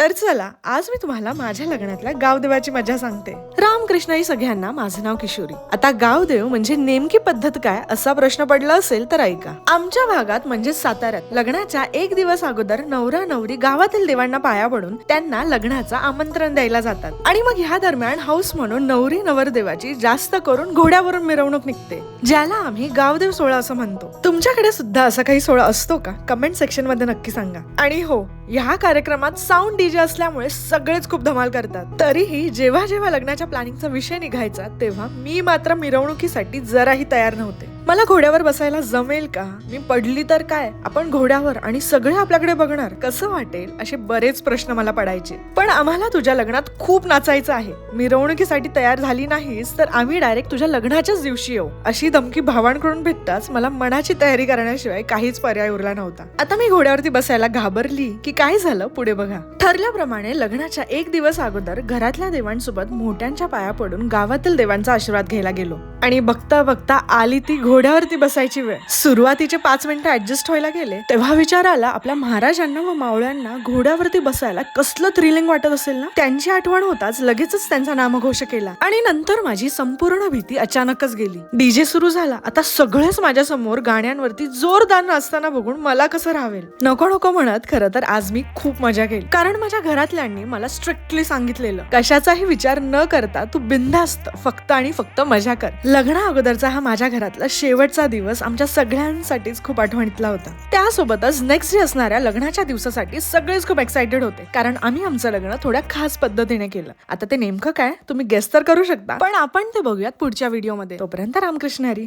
तर चला आज मी तुम्हाला माझ्या लग्नातल्या गावदेवाची मजा सांगते. रामकृष्ण ही सगळ्यांना माझं नाव किशोरी. आता गावदेव म्हणजे नेमकी पद्धत काय असा प्रश्न पडला असेल तर ऐका. आमच्या भागात म्हणजे साताऱ्यात लग्नाच्या एक दिवस अगोदर नवरा नवरी गावातील देवांना पाया पडून त्यांना लग्नाचं आमंत्रण द्यायला जातात. आणि मग ह्या दरम्यान हाऊस म्हणून नवरी नवरदेवाची जास्त करून घोड्यावरून मिरवणूक निघते ज्याला आम्ही गावदेव सोहळा असं म्हणतो. तुमच्याकडे सुद्धा असा काही सोहळा असतो का? कमेंट सेक्शनमध्ये नक्की सांगा. आणि हो ह्या कार्यक्रमात साऊंड डीजे असल्यामुळे सगळेच खूप धमाल करतात. तरीही जेव्हा जेव्हा लग्नाच्या प्लॅनिंगचा विषय निघायचा तेव्हा मी मात्र मिरवणुकीसाठी जराही तयार नव्हते. मला घोड्यावर बसायला जमेल का? मी पडली तर काय? आपण घोड्यावर आणि सगळे आपल्याकडे बघणार. कसं वाटेल? असे बरेच प्रश्न मला पडायचे. पण आम्हाला तुझ्या लग्नात खूप नाचायचं आहे. मिरवणुकीसाठी तयार झाली नाहीस तर आम्ही डायरेक्ट तुझ्या लग्नाच्याच दिवशी येऊ. अशी धमकी भावांकडून भेटताच मला मनाची तयारी करण्याशिवाय काहीच पर्याय उरला नव्हता. आता मी घोड्यावरती बसायला घाबरली की काय झालं पुढे बघा. ठरल्याप्रमाणे लग्नाच्या एक दिवस अगोदर घरातल्या देवांसोबत मोठ्यांच्या पाया पडून गावातील देवांचा आशीर्वाद घ्यायला गेलो. आणि बघता बघता आली ती घोड्यावरती बसायची वेळ. सुरुवातीचे पाच मिनिटं ऍडजस्ट व्हायला गेले तेव्हा विचार आला आपल्या महाराजांना व मावळ्यांना घोड्यावरती बसायला कसलं थ्रिलिंग वाटत असेल ना? त्यांची आठवण होताच लगेचच त्यांचा नामघोष केला. आणि नंतर माझी संपूर्ण भीती अचानकच गेली. डीजे सुरू झाला. आता सगळेच माझ्यासमोर गाण्यांवरती जोरदार नाचताना बघून मला कसं राहावेल? नको नको म्हणत खरं तर आज मी खूप मजा केली. कारण माझ्या घरातल्यांनी मला स्ट्रिक्टली सांगितलेलं कशाचाही विचार न करता तू बिंदास्त फक्त आणि फक्त मजा कर. लग्ना अगोदरचा हा माझ्या घरातला शेवटचा दिवस आमच्या सगळ्यांसाठीच खूप आठवणीतला होता. त्यासोबतच नेक्स्ट डे असणाऱ्या लग्नाच्या दिवसासाठी सगळेच खूप एक्सायटेड होते. कारण आम्ही आमचं लग्न थोड्या खास पद्धतीने केलं. आता ते नेमकं काय? तुम्ही गेस तर करू शकता. पण आपण ते बघूयात पुढच्या व्हिडिओमध्ये तोपर्यंत रामकृष्ण हरी.